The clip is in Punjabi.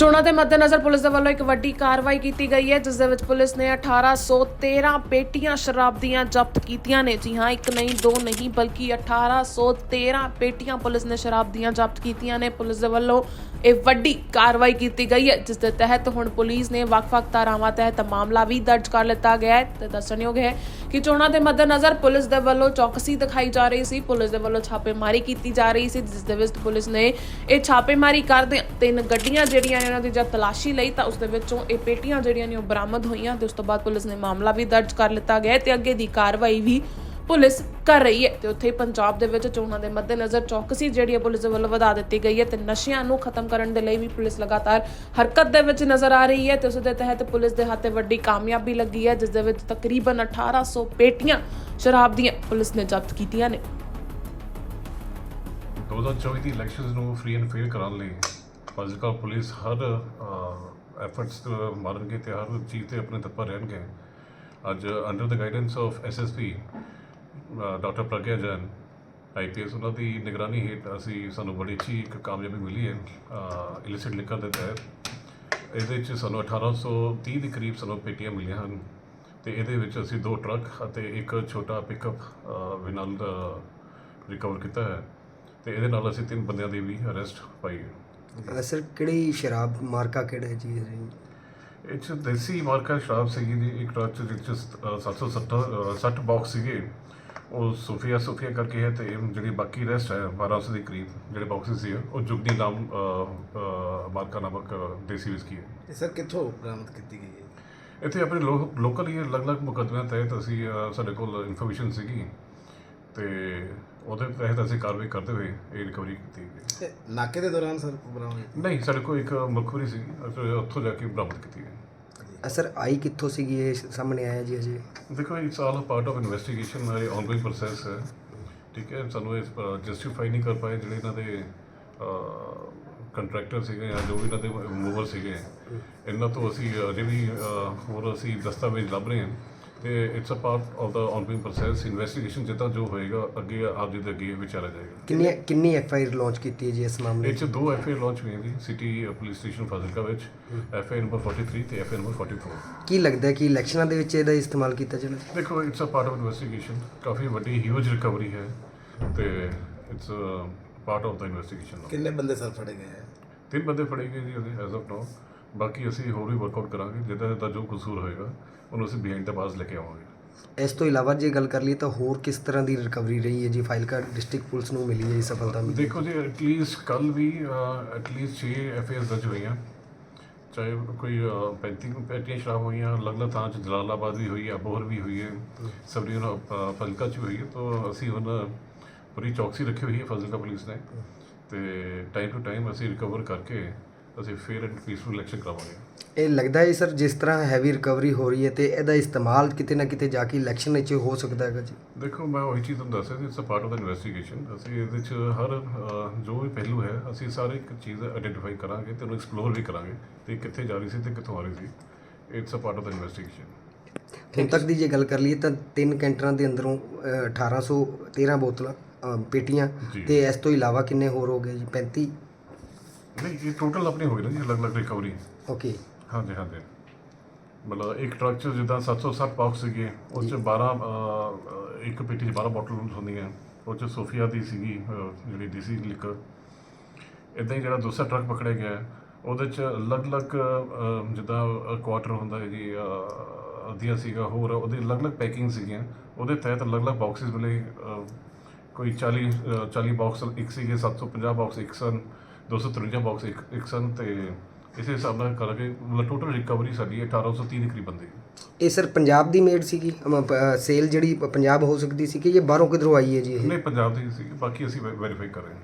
ਚੋਣਾਂ ਦੇ ਮੱਦੇਨਜ਼ਰ ਪੁਲਿਸ ਦੇ ਵੱਲੋਂ ਇੱਕ ਵੱਡੀ ਕਾਰਵਾਈ ਕੀਤੀ ਗਈ ਹੈ, ਜਿਸ ਦੇ ਵਿੱਚ ਪੁਲਿਸ ਨੇ 1813 ਪੇਟੀਆਂ ਸ਼ਰਾਬ ਦੀਆਂ ਜ਼ਬਤ ਕੀਤੀਆਂ ਨੇ। ਜੀ ਹਾਂ, ਇੱਕ ਨਹੀਂ, ਦੋ ਨਹੀਂ, ਬਲਕਿ 1813 ਪੇਟੀਆਂ ਪੁਲਿਸ ਨੇ ਸ਼ਰਾਬ ਦੀਆਂ ਜ਼ਬਤ ਕੀਤੀਆਂ ਨੇ। ਪੁਲਿਸ ਦੇ ਵੱਲੋਂ ਇਹ ਵੱਡੀ ਕਾਰਵਾਈ ਕੀਤੀ ਗਈ ਹੈ, ਜਿਸ ਦੇ ਤਹਿਤ ਹੁਣ ਪੁਲਿਸ ਨੇ ਵੱਖ-ਵੱਖ ਧਾਰਾਵਾਂ ਤਹਿਤ ਮਾਮਲਾ ਵੀ ਦਰਜ ਕਰ ਲਿੱਤਾ ਗਿਆ ਹੈ। ਤੇ ਦੱਸਣਯੋਗ ਹੈ ਕਿ ਚੋਣਾਂ ਦੇ ਮੱਦੇਨਜ਼ਰ ਪੁਲਿਸ ਦੇ ਵੱਲੋਂ ਚੌਕਸੀ ਦਿਖਾਈ ਜਾ ਰਹੀ ਸੀ। ਪੁਲਿਸ ਦੇ ਵੱਲੋਂ ਛਾਪੇਮਾਰੀ ਕੀਤੀ ਜਾ ਰਹੀ ਸੀ, ਜਿਸ ਦੇ ਵਿੱਚ ਪੁਲਿਸ ਨੇ ਇਹ ਛਾਪੇਮਾਰੀ ਕਰਦੇ ਤਿੰਨ ਗੱਡੀਆਂ ਜਿਹੜੀਆਂ ਨੇ ਉਹਨਾਂ ਦੀ ਜਦ ਤਲਾਸ਼ੀ ਲਈ ਤਾਂ ਉਸ ਦੇ ਵਿੱਚੋਂ ਇਹ ਪੇਟੀਆਂ ਜਿਹੜੀਆਂ ਨੇ ਉਹ ਬਰਾਮਦ ਹੋਈਆਂ ਤੇ ਉਸ ਤੋਂ ਬਾਅਦ ਪੁਲਿਸ ਨੇ ਮਾਮਲਾ ਵੀ ਦਰਜ ਕਰ ਲਿੱਤਾ ਗਿਆ ਤੇ ਅੱਗੇ ਦੀ ਕਾਰਵਾਈ ਵੀ ਪੁਲਿਸ ਕਰ ਰਹੀ ਹੈ ਤੇ ਉੱਥੇ ਪੰਜਾਬ ਦੇ ਵਿੱਚ ਚੋਣਾਂ ਦੇ ਮੱਦੇਨਜ਼ਰ ਚੌਕਸੀ ਜਿਹੜੀ ਹੈ ਪੁਲਿਸ ਵੱਲੋਂ ਵਧਾ ਦਿੱਤੀ ਗਈ ਹੈ ਤੇ ਨਸ਼ਿਆਂ ਨੂੰ ਖਤਮ ਕਰਨ ਦੇ ਲਈ ਵੀ ਪੁਲਿਸ ਲਗਾਤਾਰ ਹਰਕਤ ਦੇ ਵਿੱਚ ਨਜ਼ਰ ਆ ਰਹੀ ਹੈ ਤੇ ਉਸ ਦੇ ਤਹਿਤ ਪੁਲਿਸ ਦੇ ਹੱਥੇ ਵੱਡੀ ਕਾਮਯਾਬੀ ਲੱਗੀ ਹੈ, ਜਿਸ ਦੇ ਵਿੱਚ ਤਕਰੀਬਨ 1800 ਪੇਟੀਆਂ ਸ਼ਰਾਬ ਦੀਆਂ ਪੁਲਿਸ ਨੇ ਜ਼ਬਤ ਕੀਤੀਆਂ ਨੇ। 2024 ਦੀ ਇਲੈਕਸ਼ਨਸ ਨੂੰ ਫ੍ਰੀ ਐਂਡ ਫੇਅਰ ਕਰਾਉਣ ਲਈ ਫਾਜ਼ਿਲਕਾ ਪੁਲਿਸ ਹਰ ਐਫਰਟਸ ਮਾਰਨਗੇ ਤੇ ਹਰ ਚੀਜ਼ ਤੇ ਆਪਣੇ ਤੱਪਰ ਰਹਿਣਗੇ। ਅੱਜ under the guidance of SSP doctor Pragya Jain IPS ਉਹਨਾਂ ਦੀ ਨਿਗਰਾਨੀ ਹੇਠ ਅਸੀਂ ਸਾਨੂੰ ਬੜੀ ਅੱਛੀ ਇੱਕ ਕਾਮਯਾਬੀ ਮਿਲੀ ਹੈ ਇਲਿਸਿਟ ਲਿਕਰ ਦੇ ਤਹਿਤ। ਇਹਦੇ ਵਿੱਚ ਸਾਨੂੰ 1830 ਦੇ ਕਰੀਬ ਸਾਨੂੰ ਪੇਟੀਆਂ ਮਿਲੀਆਂ ਹਨ ਤੇ ਇਹਦੇ ਵਿੱਚ ਅਸੀਂ ਦੋ ਟਰੱਕ ਅਤੇ ਇੱਕ ਛੋਟਾ ਪਿਕਅਪ ਵੀ ਰਿਕਵਰ ਕੀਤਾ ਹੈ ਤੇ ਇਹਦੇ ਨਾਲ ਅਸੀਂ ਤਿੰਨ ਬੰਦਿਆਂ ਦੀ ਵੀ ਅਰੈਸਟ ਪਾਈ ਹੈ। ਅ, ਸਰ ਕਿਹੜੀ ਸ਼ਰਾਬ ਮਾਰਕਾ ਕਿਹੜਾ ਹੈ ਜੀ ਇਹ? ਇਹ 'ਚ ਦੇਸੀ ਮਾਰਕਾ ਸ਼ਰਾਬ ਸੀਗੀ ਜੀ ਇੱਕ ਟਰੱਕ 'ਚ ਜਿਹਦੇ 'ਚ ਅ, 770 ਅ, 60 ਬਾਕਸ ਸੀਗੇ। ਉਹ ਸੋਫੀਆ ਸੋਫੀਆ ਕਰਕੇ ਹੈ ਤੇ ਇਹ ਜਿਹੜੀ ਬਾਕੀ ਰੈਸਟ ਹੈ 1200 ਦੇ ਕਰੀਬ ਜਿਹੜੇ ਬਾਕਸਿਸ ਸੀ ਉਹ ਜੁਗਨੀ ਨਾਮ ਮਾਰਕਾ ਨਾਮਕ ਅ, ਦੇਸੀ ਵਿਸਕੀ ਹੈ। ਇਹ ਸਰ ਕਿੱਥੋਂ ਬਰਾਮਦ ਕੀਤੀ ਗਈ ਹੈ? ਇੱਥੇ ਆਪਣੇ ਲੋਕਲ ਹੀ ਅਲੱਗ-ਅਲੱਗ ਮੁਕੱਦਮਿਆਂ ਤਹਿਤ ਅਸੀਂ ਸਾਡੇ ਕੋਲ ਇਨਫੋਰਮੇਸ਼ਨ ਸੀਗੀ। ਤੇ ਉਹਦੇ ਤਹਿਤ ਅਸੀਂ ਕਾਰਵਾਈ ਕਰਦੇ ਹੋਏ ਇਹ ਰਿਕਵਰੀ ਕੀਤੀ ਗਈ। ਤੇ ਨਾਕੇ ਦੇ ਦੌਰਾਨ ਸਰ ਬਰਾਮਦ ਕੀਤੀ? ਨਹੀਂ ਸਾਡੇ ਕੋਲ ਇੱਕ ਮੁਖਬਰੀ ਸੀ ਅਸੀਂ ਉੱਥੋਂ ਜਾ ਕੇ ਬਰਾਮਦ ਕੀਤੀ ਹੈ ਸਰ ਆਈ ਕਿੱਥੋਂ ਸੀਗੀ ਇਹ ਸਾਹਮਣੇ ਆਇਆ ਜੀ ਅਜੇ? ਦੇਖੋ it's all part of investigation ਹੈ ਆਨਗੋਇੰਗ ਪ੍ਰੋਸੈਸ ਹੈ। ਠੀਕ ਹੈ ਸਾਨੂੰ ਇਸ ਜਸਟੀਫਾਈ ਨਹੀਂ ਕਰ ਪਾਏ ਜਿਹੜੇ ਇਹਨਾਂ ਦੇ ਕੰਟਰੈਕਟਰ ਸੀਗੇ ਜਾਂ ਜੋ ਵੀ ਇਹਨਾਂ ਦੇ ਮੂਵਰ ਸੀਗੇ। ਇਹਨਾਂ ਤੋਂ ਅਸੀਂ ਅਜੇ ਵੀ ਅਹ, ਹੋਰ ਅਸੀਂ ਦਸਤਾਵੇਜ਼ ਲੱਭ ਰਹੇ ਹਾਂ। ਤੇ ਇਟਸ ਅ ਪਾਰਟ ਆਫ ਦਾ ਆਨਗੋਇੰਗ ਪ੍ਰੋਸੈਸ ਇਨਵੈਸਟੀਗੇਸ਼ਨ ਜਿੱਦਾਂ ਜੋ ਹੋਏਗਾ ਅੱਗੇ ਆਪ ਜੀ ਦੇ ਅੱਗੇ ਵਿਚਾਰਿਆ ਜਾਏਗਾ। ਕਿੰਨੀ ਕਿੰਨੀ ਐਫ ਆਈ ਆਰ ਲਾਂਚ ਕੀਤੀ ਹੈ ਜੀ ਇਸ ਮਾਮਲੇ ਇਹ 'ਚ? ਦੋ ਐਫ ਆਈ ਲਾਂਚ ਹੋਈਆਂ ਜੀ ਸਿਟੀ ਪੁਲਿਸ ਸਟੇਸ਼ਨ ਫਾਜ਼ਿਲਕਾ ਵਿੱਚ ਐਫ ਆਈ ਨੰਬਰ 43 ਤੇ ਐਫ ਆਈ ਨੰਬਰ 44 ਕੀ ਲੱਗਦਾ ਹੈ ਕਿ ਇਲੈਕਸ਼ਨਾਂ ਦੇ ਵਿੱਚ ਇਹਦਾ ਇਸਤੇਮਾਲ ਕੀਤਾ ਜਾਣਾ ਦੇਖੋ it's a part of investigation ਕਾਫੀ ਵੱਡੀ ਹਿਊਜ ਰਿਕਵਰੀ ਹੈ ਤੇ ਇਟਸ ਪਾਰਟ ਆਫ ਦਾ ਇਨਵੈਸਟੀਗੇਸ਼ਨ ਕਿੰਨੇ ਬੰਦੇ ਸਰ ਫੜੇ ਗਏ ਹੈ? ਤਿੰਨ ਬੰਦੇ ਫੜੇ ਗਏ ਜੀ ਉਹਦੇ ਐਜ਼ ਆਫ ਨਾਓ ਬਾਕੀ ਅਸੀਂ ਹੋਰ ਵੀ ਵਰਕਆਊਟ ਕਰਾਂਗੇ ਜਿਹਦਾ ਦਾ ਜੋ ਕਸੂਰ ਹੋਏਗਾ ਉਹਨੂੰ ਅਸੀਂ ਬਿਹਾਈਂਡ ਦਾ ਬਾਜ਼ ਲੈ ਕੇ ਆਵਾਂਗੇ। ਇਸ ਤੋਂ ਇਲਾਵਾ ਜੇ ਗੱਲ ਕਰ ਲਈ ਤਾਂ ਹੋਰ ਕਿਸ ਤਰ੍ਹਾਂ ਦੀ ਰਿਕਵਰੀ ਰਹੀ ਹੈ ਜੀ? ਫਾਈਲਕਾ ਡਿਸਟ੍ਰਿਕਟ ਪੁਲਿਸ ਨੂੰ ਮਿਲੀ ਹੈ ਇਹ ਸਫਲਤਾ ਮਿਲੀ? ਦੇਖੋ ਜੀ ਐਟਲੀਸਟ ਕੱਲ ਵੀ ਐਟਲੀਸਟ 6 ਐਫ ਆਈ ਦਰਜ ਹੋਈਆਂ। ਚਾਹੇ ਕੋਈ ਅਹ, 35 ਪੈਟੀਆਂ ਸ਼ਰਾਬ ਹੋਈਆਂ ਅਲੱਗ-ਅਲੱਗ ਥਾਂ 'ਚ ਜਲਾਲਾਬਾਦ ਵੀ ਹੋਈ ਹੈ ਅਬੋਹਰ ਵੀ ਹੋਈ ਹੈ। ਸਬਰੀ ਨੂੰ ਫਜ਼ਲਕਾ 'ਚ ਹੋਈ ਹੈ। ਤਾਂ ਅਸੀਂ ਹੁਣ ਪੂਰੀ ਚੌਕਸੀ ਰੱਖੀ ਹੋਈ ਹੈ ਫਜ਼ਲਕਾ ਪੁਲਿਸ ਨੇ। ਤੇ ਟਾਈਮ ਟੂ ਟਾਈਮ ਅਸੀਂ ਰਿਕਵਰ ਕਰਕੇ ਅਸੀਂ ਫੇਅਰ ਐਂਡ ਪੀਸਫੁਲ ਇਲੈਕਸ਼ਨ ਕਰਾਵਾਂਗੇ। ਇਹ ਲੱਗਦਾ ਹੈ ਸਰ ਜਿਸ ਤਰ੍ਹਾਂ ਹੈਵੀ ਰਿਕਵਰੀ ਹੋ ਰਹੀ ਹੈ ਤੇ ਇਹਦਾ ਇਸਤੇਮਾਲ ਕਿਤੇ ਨਾ ਕਿਤੇ ਜਾ ਕੇ ਇਲੈਕਸ਼ਨ ਵਿੱਚ ਹੋ ਸਕਦਾ ਹੈਗਾ ਜੀ। ਦੇਖੋ ਮੈਂ ਉਹੀ ਚੀਜ਼ ਤੁਹਾਨੂੰ ਦੱਸਿਆ ਸੀ ਇਟਸ ਅ ਪਾਰਟ ਆਫ ਦਾ ਇਨਵੈਸਟੀਗੇਸ਼ਨ ਅਸੀਂ ਇਹਦੇ ਵਿੱਚ ਹਰ ਜੋ ਵੀ ਪਹਿਲੂ ਹੈ ਅਸੀਂ ਸਾਰੇ ਇੱਕ ਚੀਜ਼ ਆਇਡੈਂਟੀਫਾਈ ਕਰਾਂਗੇ ਤੇ ਉਹਨੂੰ ਐਕਸਪਲੋਰ ਵੀ ਕਰਾਂਗੇ ਤੇ ਕਿੱਥੇ ਜਾ ਰਹੀ ਸੀ ਤੇ ਕਿੱਥੋਂ ਆ ਰਹੀ ਸੀ। ਇਟਸ ਅ ਪਾਰਟ ਆਫ ਦਾ ਇਨਵੈਸਟੀਗੇਸ਼ਨ ਹੁਣ ਤੱਕ ਦੀ ਜੇ ਗੱਲ ਕਰ ਲਈਏ ਤਾਂ ਤਿੰਨ ਕੈਂਟਰਾਂ ਦੇ ਅੰਦਰੋਂ ਅ, 1813 ਬੋਤਲਾਂ ਅ, ਪੇਟੀਆਂ ਜੀ। ਤੇ ਇਸ ਤੋਂ ਇਲਾਵਾ ਕਿੰਨੇ ਹੋਰ ਹੋ ਗਏ ਜੀ? 35 ਨਹੀਂ ਇਹ ਟੋਟਲ ਆਪਣੀ ਹੋ ਗਈ ਨਾ ਜੀ ਅਲੱਗ-ਅਲੱਗ ਰਿਕਵਰੀ ਓਕੇ ਹਾਂਜੀ ਹਾਂਜੀ। ਮਤਲਬ ਇੱਕ ਟਰੱਕ 'ਚ ਜਿੱਦਾਂ 760 ਬਾਕਸ ਸੀਗੇ ਉਹ 'ਚ 12 ਅਹ, ਇੱਕ ਪੇਟੀ 'ਚ 12 ਬੋਟਲ ਹੁੰਦੀਆਂ। ਉਹ 'ਚ ਸੋਫੀਆ ਦੀ ਸੀਗੀ ਅਹ, ਜਿਹੜੀ ਦੇਸੀ ਲਿਕਰ ਇਦਾਂ ਹੀ ਜਿਹੜਾ ਦੂਸਰਾ ਟਰੱਕ ਪਕੜਿਆ ਗਿਆ ਹੈ, ਉਹਦੇ 'ਚ ਅਲੱਗ-ਅਲੱਗ ਅਹ, ਜਿੱਦਾਂ ਕੁਆਟਰ ਹੁੰਦਾ ਹੈ ਜੀ ਅਹ, ਅੱਧੀਆਂ ਸੀਗਾ ਹੋਰ ਉਹਦੀ ਅਲੱਗ-ਅਲੱਗ ਪੈਕਿੰਗ ਸੀਗੀਆਂ। ਉਹਦੇ ਤਹਿਤ ਅਲੱਗ-ਅਲੱਗ ਬਾਕਸਿਸ ਮਿਲੇ ਅਹ, ਕੋਈ 40 ਅਹ, 40 ਬਾਕਸ ਇੱਕ ਸੀਗੇ 750 ਬਾਕਸ ਇੱਕ ਸਨ। 253 ਬਾਕਸ ਇੱਕ ਇੱਕ ਸਨ ਤੇ ਇਸੇ ਹਿਸਾਬ ਨਾਲ ਕਰਕੇ ਮਤਲਬ ਟੋਟਲ ਰਿਕਵਰੀ ਸਾਡੀ 1830 ਦੇ ਕਰੀਬ ਬੰਦੇ। ਇਹ ਸਰ ਪੰਜਾਬ ਦੀ ਮੇਡ ਸੀਗੀ? ਸੇਲ ਜਿਹੜੀ ਪੰਜਾਬ ਹੋ ਸਕਦੀ ਸੀ ਕਿ ਇਹ ਬਾਹਰੋਂ ਕਿਧਰੋਂ ਆਈ ਹੈ ਜੀ ਇਹ? ਨਹੀਂ ਪੰਜਾਬ ਦੀ ਸੀ ਬਾਕੀ ਅਸੀਂ ਵੈਰੀਫਾਈ ਕਰ ਰਹੇ ਹਾਂ।